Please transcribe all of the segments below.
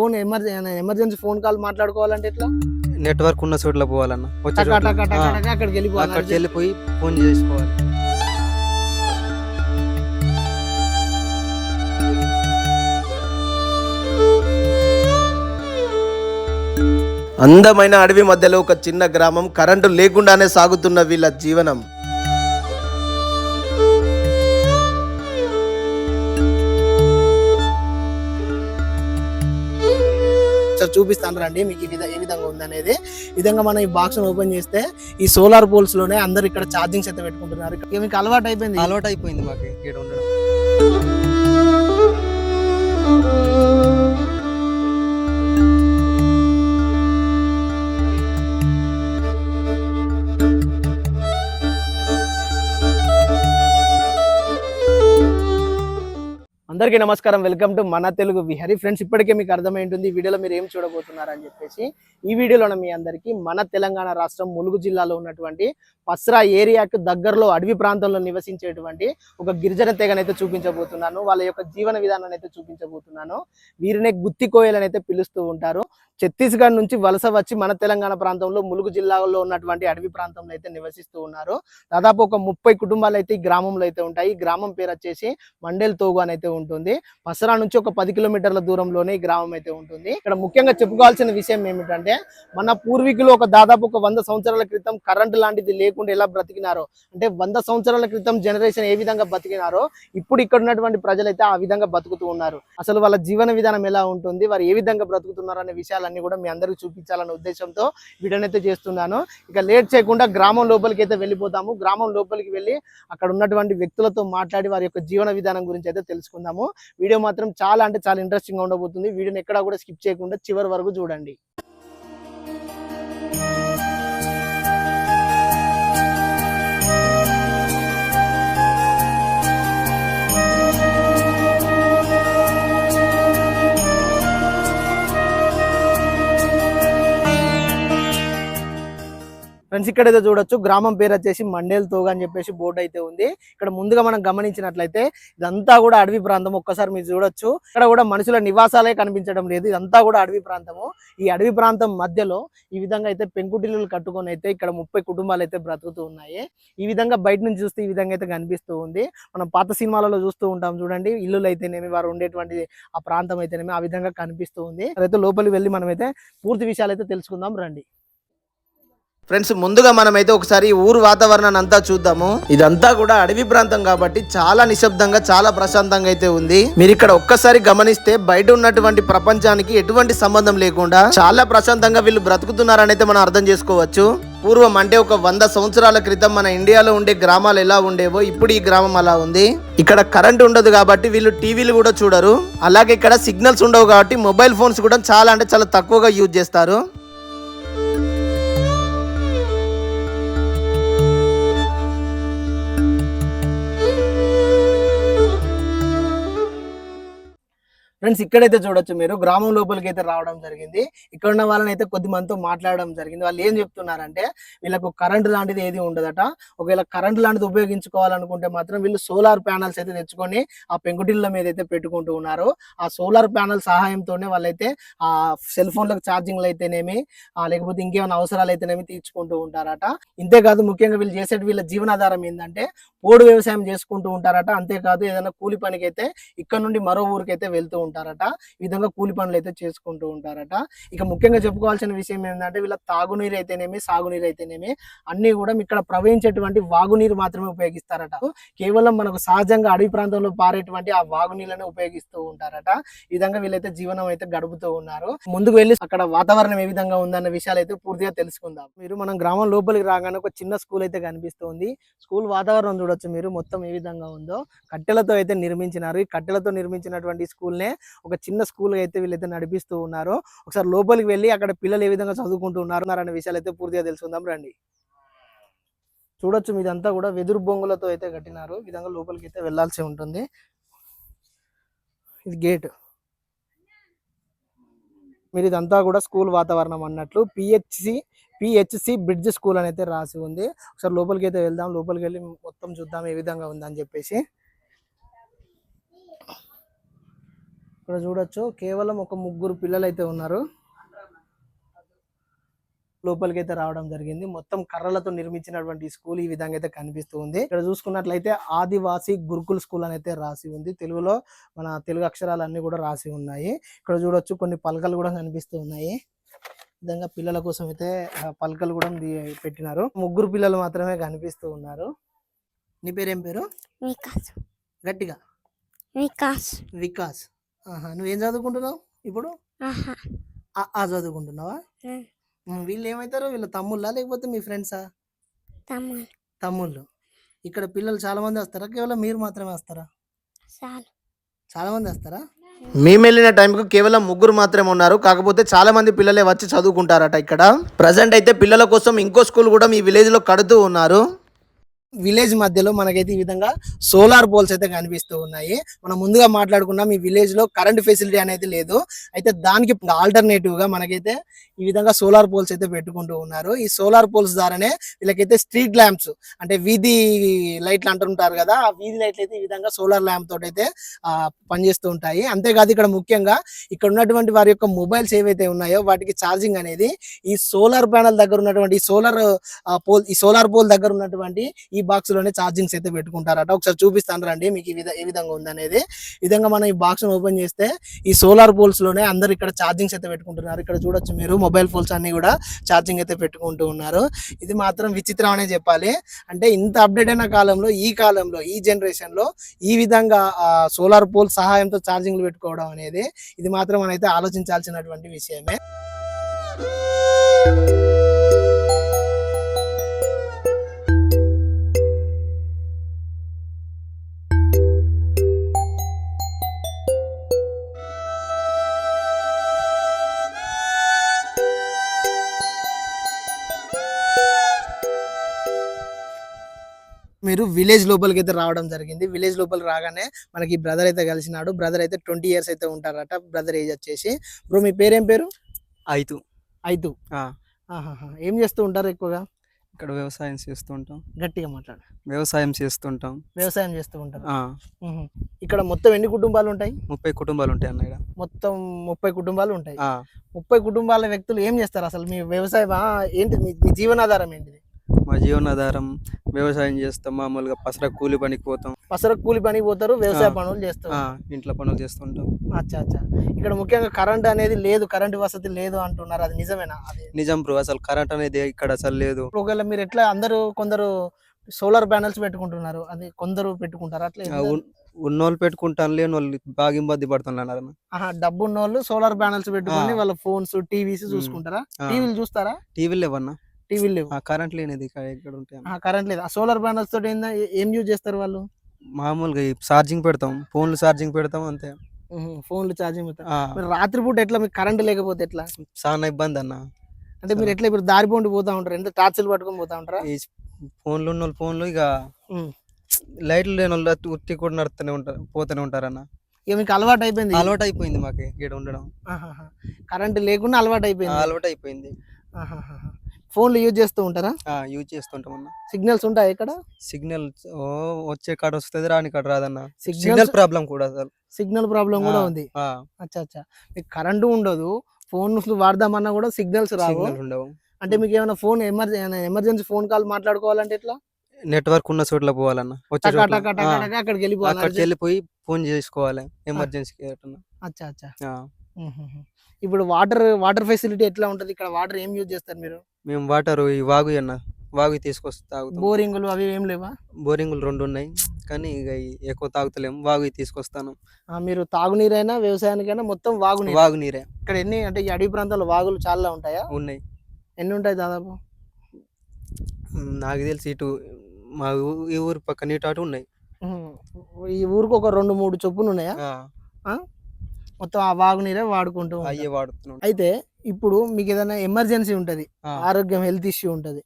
Phone emergency emergency phone call మాట్లాడుకోవాలంటే ఎట్లా? Network ఉన్న చోట్ల పోవాలన్న. వచ్చే టకా చోట్ల. టకా టకా ఆ, టకా అక్కడికి వెళ్ళిపోవాలి. అక్కడికి వెళ్ళిపోయి ఫోన్ చేసుకోవాలి అందమైన అడవి మధ్యలో ఒక చిన్న గ్రామం కరెంటు లేకుండానే సాగుతున్న వీళ్ళ జీవనం. ఒకసారి చూపిస్తాను రండి మీకు ఈ ఏ విధంగా ఉందనేది. విధంగా మనం ఈ బాక్స్ ఓపెన్ చేస్తే ఈ సోలార్ పోల్స్లోనే అందరు ఇక్కడ ఛార్జింగ్స్ అయితే పెట్టుకుంటున్నారు. ఇక మీకు అలవాటు అయిపోయింది అలవాటు అయిపోయింది మాకు ఇక్కడ ఉండడం. అందరికీ నమస్కారం. వెల్కమ్ టు మన తెలుగు విహరి ఫ్రెండ్స్. ఇప్పటికే మీకు అర్థమైంటుంది ఈ వీడియోలో మీరు ఏం చూడబోతున్నారు అని చెప్పేసి. ఈ వీడియోలో మీ అందరికీ మన తెలంగాణ రాష్ట్రం ములుగు జిల్లాలో ఉన్నటువంటి పస్రా ఏరియాకు దగ్గరలో అడవి ప్రాంతంలో నివసించేటువంటి ఒక గిరిజన తెగనైతే చూపించబోతున్నాను. వాళ్ళ యొక్క జీవన విధానాన్ని అయితే చూపించబోతున్నాను. వీరినే గుత్తి కోయలని అయితే పిలుస్తూ ఉంటారు. ఛత్తీస్గఢ్ నుంచి వలస వచ్చి మన తెలంగాణ ప్రాంతంలో ములుగు జిల్లాలో ఉన్నటువంటి అడవి ప్రాంతంలో అయితే నివసిస్తూ ఉన్నారు. దాదాపు ఒక ముప్పై కుటుంబాలు అయితే ఈ గ్రామంలో అయితే ఉంటాయి. ఈ గ్రామం పేరు వచ్చేసి మండేల్ తోగు అని అయితే ఉంటుంది. పసరా నుంచి ఒక పది కిలోమీటర్ల దూరంలోనే ఈ గ్రామం అయితే ఉంటుంది. ఇక్కడ ముఖ్యంగా చెప్పుకోవాల్సిన విషయం ఏమిటంటే మన పూర్వీకులు ఒక దాదాపు ఒక వంద సంవత్సరాల క్రితం కరెంట్ లాంటిది లేకుండా ఎలా బ్రతికినారో అంటే వంద సంవత్సరాల క్రితం జనరేషన్ ఏ విధంగా బతికినారో ఇప్పుడు ఇక్కడ ఉన్నటువంటి ప్రజలైతే ఆ విధంగా బతుకుతూ ఉన్నారు. అసలు వాళ్ళ జీవన విధానం ఎలా ఉంటుంది వారు ఏ విధంగా బ్రతుకుతున్నారు అనే విషయాలన్నీ కూడా మీ అందరికీ చూపించాలనే ఉద్దేశంతో వీడియోని చేస్తున్నాను. ఇక లేట్ చేయకుండా గ్రామం లోపలికి అయితే వెళ్ళిపోతాము. గ్రామం లోపలికి వెళ్ళి అక్కడ ఉన్నటువంటి వ్యక్తులతో మాట్లాడి వారి యొక్క జీవన విధానం గురించి అయితే తెలుసుకుందాము. వీడియో మాత్రం చాలా అంటే చాలా ఇంట్రెస్టింగ్గా ఉండబోతుంది. వీడియోని ఎక్కడా కూడా స్కిప్ చేయకుండా చివరి వరకు చూడండి. ఫ్రెండ్స్ ఇక్కడైతే చూడొచ్చు. గ్రామం పేరు వచ్చేసి మండేల్ తోగ అని చెప్పేసి బోర్డు అయితే ఉంది. ఇక్కడ ముందుగా మనం గమనించినట్లయితే ఇదంతా కూడా అడవి ప్రాంతం. ఒక్కసారి మీరు చూడొచ్చు. ఇక్కడ కూడా మనుషుల నివాసాలే కనిపించడం లేదు. ఇదంతా కూడా అడవి ప్రాంతము. ఈ అడవి ప్రాంతం మధ్యలో ఈ విధంగా అయితే పెంకుటిల్లు కట్టుకొని అయితే ఇక్కడ ముప్పై కుటుంబాలు అయితే బ్రతుకుతూ ఉన్నాయి. ఈ విధంగా బయట నుంచి చూస్తే ఈ విధంగా అయితే కనిపిస్తూ ఉంది. మనం పాత సినిమాలలో చూస్తూ ఉంటాం చూడండి. ఇల్లులు అయితేనేమి వారు ఉండేటువంటి ఆ ప్రాంతం అయితేనేమి ఆ విధంగా కనిపిస్తూ ఉంది. అదైతే లోపలికి వెళ్ళి మనమైతే పూర్తి విషయాలు అయితే తెలుసుకుందాం. రండి. ఫ్రెండ్స్ ముందుగా మనమైతే ఒకసారి ఊరు వాతావరణాన్ని అంతా చూద్దాము. ఇదంతా కూడా అడవి ప్రాంతం కాబట్టి చాలా నిశ్శబ్దంగా చాలా ప్రశాంతంగా అయితే ఉంది. మీరు ఇక్కడ ఒక్కసారి గమనిస్తే బయట ఉన్నటువంటి ప్రపంచానికి ఎటువంటి సంబంధం లేకుండా చాలా ప్రశాంతంగా వీళ్ళు బ్రతుకుతున్నారని అయితే మనం అర్థం చేసుకోవచ్చు. పూర్వం అంటే ఒక వంద సంవత్సరాల క్రితం మన ఇండియాలో ఉండే గ్రామాలు ఎలా ఉండేవో ఇప్పుడు ఈ గ్రామం అలా ఉంది. ఇక్కడ కరెంట్ ఉండదు కాబట్టి వీళ్ళు టీవీలు కూడా చూడరు. అలాగే ఇక్కడ సిగ్నల్స్ ఉండవు కాబట్టి మొబైల్ ఫోన్స్ కూడా చాలా అంటే చాలా తక్కువగా యూజ్ చేస్తారు. ఫ్రెండ్స్ ఇక్కడైతే చూడొచ్చు మీరు. గ్రామం లోపలికి అయితే రావడం జరిగింది. ఇక్కడ ఉన్న వాళ్ళని అయితే కొద్ది మందితో మాట్లాడడం జరిగింది. వాళ్ళు ఏం చెప్తున్నారంటే వీళ్ళకు కరెంట్ లాంటిది ఏది ఉండదట. ఒకవేళ కరెంట్ లాంటిది ఉపయోగించుకోవాలనుకుంటే మాత్రం వీళ్ళు సోలార్ ప్యానల్స్ అయితే తెచ్చుకొని ఆ పెంకుటిళ్ళ మీద అయితే పెట్టుకుంటూ ఉన్నారు. ఆ సోలార్ ప్యానల్ సహాయంతోనే వాళ్ళైతే ఆ సెల్ ఫోన్లకు ఛార్జింగ్లు అయితేనేమి లేకపోతే ఇంకేమైనా అవసరాలు అయితేనేమి తీర్చుకుంటూ ఉంటారట. ఇంతేకాదు ముఖ్యంగా వీళ్ళు చేసే వీళ్ళ జీవనాధారం ఏంటంటే పోడు వ్యవసాయం చేసుకుంటూ ఉంటారట. అంతేకాదు ఏదైనా కూలి పనికి అయితే ఇక్కడ నుండి మరో ఊరికైతే వెళ్తూ ఉంటారట ఈ విధంగా కూలి పనులు అయితే చేసుకుంటూ ఉంటారట. ఇక ముఖ్యంగా చెప్పుకోవాల్సిన విషయం ఏంటంటే వీళ్ళ తాగునీరు అయితేనేమి సాగునీరు అయితేనేమి అన్ని కూడా ఇక్కడ ప్రవహించేటువంటి వాగునీరు మాత్రమే ఉపయోగిస్తారట. కేవలం మనకు సహజంగా అడవి ప్రాంతంలో పారేటువంటి ఆ వాగునీళ్ళని ఉపయోగిస్తూ ఉంటారట. ఈ విధంగా వీళ్ళైతే జీవనం అయితే గడుపుతూ ఉన్నారు. ముందుకు వెళ్ళి అక్కడ వాతావరణం ఏ విధంగా ఉందన్న విషయాలు అయితే పూర్తిగా తెలుసుకుందాం. మీరు మనం గ్రామం లోపలికి రాగానే ఒక చిన్న స్కూల్ అయితే కనిపిస్తుంది. స్కూల్ వాతావరణం చూడొచ్చు మీరు మొత్తం ఏ విధంగా ఉందో. కట్టెలతో అయితే నిర్మించినారు. ఈ కట్టెలతో నిర్మించినటువంటి స్కూల్ నే ఒక చిన్న స్కూల్ అయితే వీళ్ళైతే నడిపిస్తూ ఉన్నారు ఒకసారి లోపలికి వెళ్ళి అక్కడ పిల్లలు ఏ విధంగా చదువుకుంటూ ఉన్నారు అనే విషయాలు అయితే పూర్తిగా తెలుసుకుందాం రండి. చూడొచ్చు మీదంతా కూడా వెదురు బొంగులతో అయితే కట్టినారు. ఈ విధంగా లోపలికి అయితే వెళ్ళాల్సి ఉంటుంది. ఇది గేట్. మీరు ఇదంతా కూడా స్కూల్ వాతావరణం అన్నట్లు పిహెచ్సి పిహెచ్సి బ్రిడ్జ్ స్కూల్ అని అయితే రాసి ఉంది. ఒకసారి లోపలికి అయితే వెళ్దాం. లోపలికి వెళ్ళి మొత్తం చూద్దాం ఏ విధంగా ఉందని చెప్పేసి. ఇక్కడ చూడొచ్చు. కేవలం ఒక ముగ్గురు పిల్లలు అయితే ఉన్నారు. లోపలికి అయితే రావడం జరిగింది. మొత్తం కర్రలతో నిర్మించినటువంటి స్కూల్ ఈ విధంగా అయితే కనిపిస్తూ ఉంది. ఇక్కడ చూసుకున్నట్లయితే ఆదివాసి గురుకుల్ స్కూల్ అని అయితే రాసి ఉంది. తెలుగులో మన తెలుగు అక్షరాలు అన్ని కూడా రాసి ఉన్నాయి. ఇక్కడ చూడొచ్చు కొన్ని పలకలు కూడా కనిపిస్తూ ఉన్నాయి. విధంగా పిల్లల కోసం అయితే పలకలు కూడా పెట్టినారు. ముగ్గురు పిల్లలు మాత్రమే కనిపిస్తూ ఉన్నారు. నీ పేరేం పేరు? వికాస్. గట్టిగా. వికాస్. వికాస్. ఆహా నువ్వేం చదువుకుంటున్నావు ఇప్పుడు? ఆ ఆ చదువుకుంటున్నావా. ఉమ్, వీళ్ళు ఏమవుతారు వీళ్ళ తమ్ముళ్ళా లేకపోతే మీ ఫ్రెండ్సా? తమ్ముడు తమ్ముళ్ళు. ఇక్కడ పిల్లలు చాలా మంది వస్తారా? కేవలం మీరు మాత్రమే వస్తారా? చాలు. చాలా మంది వస్తారా మేము వెళ్ళిన టైంకు కేవలం ముగ్గురు మాత్రమే ఉన్నారు. కాకపోతే చాలా మంది పిల్లలే వచ్చి చదువుకుంటారట ఇక్కడ. ప్రజెంట్ అయితే పిల్లల కోసం ఇంకో స్కూల్ కూడా మీ విలేజ్లో కడుతూ ఉన్నారు. విలేజ్ మధ్యలో మనకైతే ఈ విధంగా సోలార్ పోల్స్ అయితే కనిపిస్తూ ఉన్నాయి. మనం ముందుగా మాట్లాడుకున్నాం ఈ విలేజ్లో కరెంట్ ఫెసిలిటీ అనేది లేదు. అయితే దానికి ఆల్టర్నేటివ్గా మనకైతే ఈ విధంగా సోలార్ పోల్స్ అయితే పెట్టుకుంటూ ఉన్నారు. ఈ సోలార్ పోల్స్ ద్వారానే వీళ్ళకైతే స్ట్రీట్ ల్యాంప్స్ అంటే వీధి లైట్లు అంటుంటారు కదా ఆ వీధి లైట్లు అయితే ఈ విధంగా సోలార్ ల్యాంప్ తోటి అయితే పనిచేస్తూ ఉంటాయి. అంతేకాదు ఇక్కడ ముఖ్యంగా ఇక్కడ ఉన్నటువంటి వారి యొక్క మొబైల్స్ ఏవైతే ఉన్నాయో వాటికి ఛార్జింగ్ అనేది ఈ సోలార్ ప్యానల్ దగ్గర ఉన్నటువంటి సోలార్ పోల్ ఈ సోలార్ పోల్ దగ్గర ఉన్నటువంటి ఈ ఈ బాక్స్లోనే ఛార్జింగ్స్ అయితే పెట్టుకుంటారట. ఒకసారి చూపిస్తాను రండి మీకు విధ- ఏ విధంగా ఉందనేది. ఈ విధంగా మనం ఈ బాక్స్ ఓపెన్ చేస్తే ఈ సోలార్ పోల్స్లోనే అందరు ఇక్కడ ఛార్జింగ్స్ అయితే పెట్టుకుంటున్నారు. ఇక్కడ చూడొచ్చు మీరు మొబైల్ ఫోన్స్ అన్ని కూడా ఛార్జింగ్ అయితే పెట్టుకుంటూ ఉన్నారు. ఇది మాత్రం విచిత్రం అనే చెప్పాలి. అంటే ఇంత అప్డేట్ అయిన కాలంలో ఈ కాలంలో ఈ జనరేషన్లో ఈ విధంగా సోలార్ పోల్ సహాయంతో ఛార్జింగ్లు పెట్టుకోవడం అనేది ఇది మాత్రం మనైతే ఆలోచించాల్సినటువంటి విషయమే. మీరు విలేజ్ లోపలికి అయితే రావడం జరిగింది. విలేజ్ లోపలికి రాగానే మనకి బ్రదర్ అయితే కలిసినాడు. బ్రదర్ అయితే ట్వంటీ ఇయర్స్ అయితే ఉంటారట. బ్రదర్ ఏజ్ వచ్చేసి. బ్రో మీ పేరేం పేరు? ఐదు ఐదు. ఏం చేస్తూ ఉంటారు ఎక్కువగా? ఇక్కడ వ్యవసాయం చేస్తూ ఉంటాం. గట్టిగా మాట్లాడు. వ్యవసాయం చేస్తుంటాం వ్యవసాయం చేస్తూ మ్మ్. ఇక్కడ మొత్తం ఎన్ని కుటుంబాలు ఉంటాయి? ముప్పై కుటుంబాలు ఉంటాయి అన్న మొత్తం ముప్పై కుటుంబాలు ఉంటాయి. ముప్పై కుటుంబాల వ్యక్తులు ఏం చేస్తారు అసలు? మీ వ్యవసాయం ఏంటి? మీ జీవనాధారం ఏంటిది? మా జీవనాధారం వ్యవసాయం చేస్తాం మామూలుగా పసర కూలి పనికి పోతాం. పసర కూలి పనికి పోతారు వ్యవసాయ. పనులు చేస్తారు. ఇంట్లో పనులు చేస్తుంటాం అచ్చా అచ్చా. ఇక్కడ ముఖ్యంగా కరెంట్ అనేది లేదు కరెంట్ వసతి లేదు అంటున్నారు అది నిజమేనా? అది నిజం బ్రో అసలు కరెంట్ అనేది ఇక్కడ అసలు లేదు. ఒకవేళ మీరు ఎట్లా అందరూ కొందరు సోలార్ ప్యానెల్స్ పెట్టుకుంటున్నారు అది కొందరు పెట్టుకుంటారు? అట్లా ఉన్నోళ్ళు పెట్టుకుంటాను లేని వాళ్ళు బాగా ఇబ్బంది పడుతున్నారు డబ్బు ఉన్న వాళ్ళు సోలార్ ప్యానెల్స్ పెట్టుకొని. వాళ్ళ ఫోన్స్ టీవీస్. చూసుకుంటారా? టీవీలు చూస్తారా? టీవీలు లేవన్నా? టీవీలు లేవు. కరెంట్ లేనిది ఇక్కడ ఎక్కడ ఉంటాయి. కరెంట్ లేదు. ఆ సోలార్ ప్యానెల్స్ తోటి ఏందా ఏ- యూజ్ చేస్తారు వాళ్ళు? మామూలుగా ఛార్జింగ్ పెడతాం. ఫోన్లు ఛార్జింగ్ పెడతాం అంతే. ఫోన్లు ఛార్జింగ్ మీరు రాత్రిపూట ఎట్లా? మీకు కరెంట్ లేకపోతే ఎట్లా? చాలా ఇబ్బంది అన్న. అంటే మీరు ఎట్లా ఇప్పుడు దారి పోండి పోతా ఉంటారు? ఎంత టార్చర్లు పట్టుకొని పోతా ఉంటారా? ఈ ఫోన్లు ఉన్న వాళ్ళు ఫోన్లు ఇక. లైట్లు లేని వాళ్ళు ఉత్తి కూడా నడుస్తూనే ఉంటారు పోతూనే ఉంటారన్న. ఇక మీకు అలవాటు అయిపోయింది? అలవాటు అయిపోయింది మాకు ఇక్కడ ఉండడం. కరెంట్ లేకుండా అలవాటు అయిపోయింది అలవాటు అయిపోయింది. ఫోన్లు యూజ్ చేస్తూ ఉంటారా? యూజ్ చేస్తుంటాం అన్న. సిగ్నల్స్ ఉంటాయి ఇక్కడ? సిగ్నల్ ఓ వచ్చే కాడ వస్తుంది రాని కాడ రాదన్న. సిగ్నల్ ప్రాబ్లం కూడా అసలు. సిగ్నల్ ప్రాబ్లం కూడా ఉంది. అచ్చా అచ్చా మీకు కరెంటు ఉండదు ఫోన్ వాడదామన్నా కూడా సిగ్నల్స్ రావు. ఉండవు. అంటే మీకు ఏమైనా phone emergency emergency phone call మాట్లాడుకోవాలంటే ఎట్లా? నెట్వర్క్ ఉన్న చోట్ల పోవాలన్న అక్కడికి వెళ్ళిపోవాలి? అక్కడికి వెళ్ళిపోయి ఫోన్ చేసుకోవాలి ఎమర్జెన్సీకి ఎట్టున్నా. అచ్చా అచ్చా. ఇప్పుడు వాటర్ వాటర్ ఫెసిలిటీ ఎట్లా ఉంటది ఇక్కడ? వాటర్ ఏం యూజ్ చేస్తారు మీరు? మేము వాటర్ ఈ వాగు అన్న వాగు తీసుకొస్తే తాగుతాం. బోరింగ్లు అవి ఏం లేవా? బోరింగులు రెండు ఉన్నాయి కానీ ఇక ఈ ఎక్కువ తాగుతలేము వాగు తీసుకొస్తాను. ఆ, మీరు తాగునీరైనా వ్యవసాయానికైనా మొత్తం వాగునీరు? వాగు నీరే ఇక్కడ ఎన్ని అంటే ఈ అడవి ప్రాంతాల్లో వాగులు చాలా ఉంటాయా? ఉన్నాయి. ఎన్ని ఉంటాయి దాదాపు? నాకు తెలిసి ఇటు మా ఊ- ఈ ఊరు పక్కన ఇటు అటు ఉన్నాయి. ఈ ఊరికి ఒక రెండు మూడు చొప్పున ఉన్నాయా? ఆ, మొత్తం ఆ వాగునీరే వాడుకుంటూ ఉంటారు. అయ్యే వాడుతున్నాం అయితే ఇప్పుడు మీకు ఏదైనా ఎమర్జెన్సీ ఉంటది. ఆరోగ్యం హెల్త్ ఇష్యూ ఉంటది.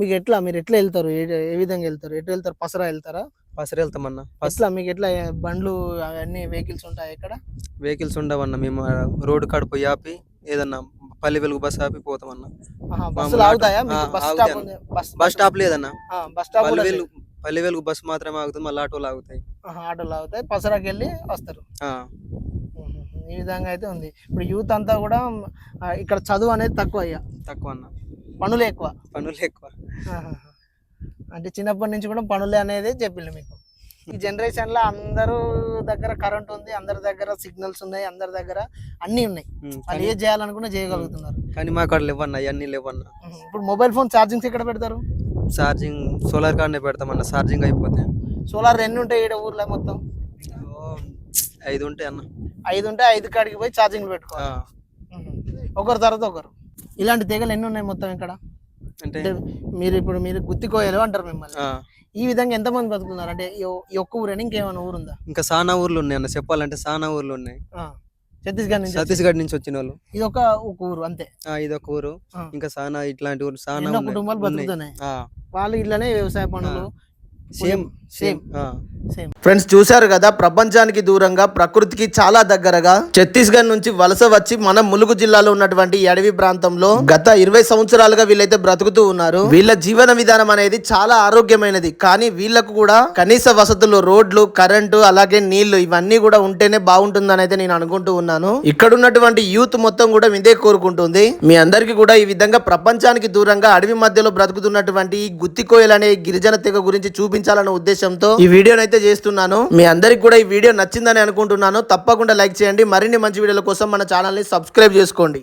మీకు ఎట్లా మీరు ఎట్లా వెళ్తారు? ఏ విధంగా వెళ్తారు? ఎట్లా వెళ్తారు? పసరా వెళ్తారా? పసరు వెళ్తామన్న. ఫస్ట్ ఎట్లా మీకు ఎట్లా బండ్లు అవన్నీ వెహికల్స్ ఉంటాయి ఇక్కడ వెహికల్స్ ఉండవన్న. మేము రోడ్డు కాడ పోయి ఆపి ఏదన్నా పల్లె వెలుగు బస్ ఆపి పోతామన్న. బస్ స్టాప్ లేదన్న. Bus stop Velugu Palle Velugu bus మాత్రమే ఆగుతుంది మళ్ళీ ఆటోలు ఆగుతాయి. ఆటోలు ఆగుతాయి పసరాకి వెళ్ళి వస్తారు. ఈ విధంగా అయితే ఉంది. ఇప్పుడు యూత్ అంతా కూడా ఇక్కడ చదువు అనేది తక్కువ అయ్యా. తక్కువ అన్న. పనులు ఎక్కువ. పనులు ఎక్కువ. అంటే చిన్నప్పటి నుంచి కూడా పనులే అనేది చెప్పిండు మీకు. ఈ జనరేషన్లో అందరూ దగ్గర కరెంట్ ఉంది అందరి దగ్గర సిగ్నల్స్ ఉన్నాయి అందరి దగ్గర అన్నీ ఉన్నాయి. వాళ్ళు ఏది చేయాలనుకున్నా చేయగలుగుతున్నారు. కానీ మా కాడ లేవన్న ఇవన్నీ లేవన్న. ఇప్పుడు మొబైల్ ఫోన్ ఛార్జింగ్స్ ఎక్కడ పెడతారు? ఛార్జింగ్ సోలార్ కార్డ్నే పెడతామన్న ఛార్జింగ్ అయిపోతే. సోలార్ ఎన్ని ఉంటాయి ఇక్కడ ఊర్లో మొత్తం? ఐదు ఉంటాయి అన్న. ఐదు ఉంటే ఐదు కాడికి పోయి ఛార్జింగ్ పెట్టుకోవాలి. ఒకరి తర్వాత ఒకరు. ఇలాంటి తెగలు ఎన్ని ఉన్నాయి మొత్తం ఇక్కడ? అంటే? మీరు ఇప్పుడు మీరు గుత్తికోయలు అంటారు మిమ్మల్ని. ఈ విధంగా ఎంతమంది బతుకుతున్నారు? అంటే ఈ ఒక్క ఊరేనా ఇంకేమైనా ఊరు ఉందా ఇంకా సానా ఊర్లు ఉన్నాయి అన్న చెప్పాలంటే సానా ఊర్లు ఉన్నాయి. ఛత్తీస్గఢ్ నుంచి ఛత్తీస్గఢ్ నుంచి వచ్చిన వాళ్ళు. ఇది ఒక ఊరు అంతే. ఆ, ఇది ఒక ఊరు. ఇంకా సానా ఇట్లాంటి ఊరు సానా. కుటుంబాలు. బతుకుతున్నాయి. వాళ్ళు ఇళ్ళనే వ్యవసాయ పనులు సేమ్ సేమ్ సేమ్. ఆ. సేమ్ ఫ్రెండ్స్ చూశారు కదా ప్రపంచానికి దూరంగా ప్రకృతికి చాలా దగ్గరగా ఛత్తీస్గఢ్ నుంచి వలస వచ్చి మన ములుగు జిల్లాలో ఉన్నటువంటి ఈ అడవి ప్రాంతంలో గత ఇరవై సంవత్సరాలుగా వీళ్ళైతే బ్రతుకుతూ ఉన్నారు. వీళ్ళ జీవన విధానం అనేది చాలా ఆరోగ్యమైనది. కానీ వీళ్ళకు కూడా కనీస వసతులు రోడ్లు కరెంటు అలాగే నీళ్ళు ఇవన్నీ కూడా ఉంటేనే బాగుంటుందని అయితే నేను అనుకుంటూ ఉన్నాను. ఇక్కడ ఉన్నటువంటి యూత్ మొత్తం కూడా ఇదే కోరుకుంటుంది. మీ అందరికీ కూడా ఈ విధంగా ప్రపంచానికి దూరంగా అడవి మధ్యలో బ్రతుకుతున్నటువంటి ఈ గుత్తికోయలనే అనే గిరిజన తెగ గురించి చూపించాలనే ఉద్దేశంతో ఈ వీడియోనైతే అయితే చేస్తున్నాను మీ అందరికి కూడా ఈ వీడియో నచ్చిందని అనుకుంటున్నాను. తప్పకుండా లైక్ చేయండి. మరిన్ని మంచి వీడియోల కోసం మన ఛానల్ని సబ్స్క్రైబ్ చేసుకోండి.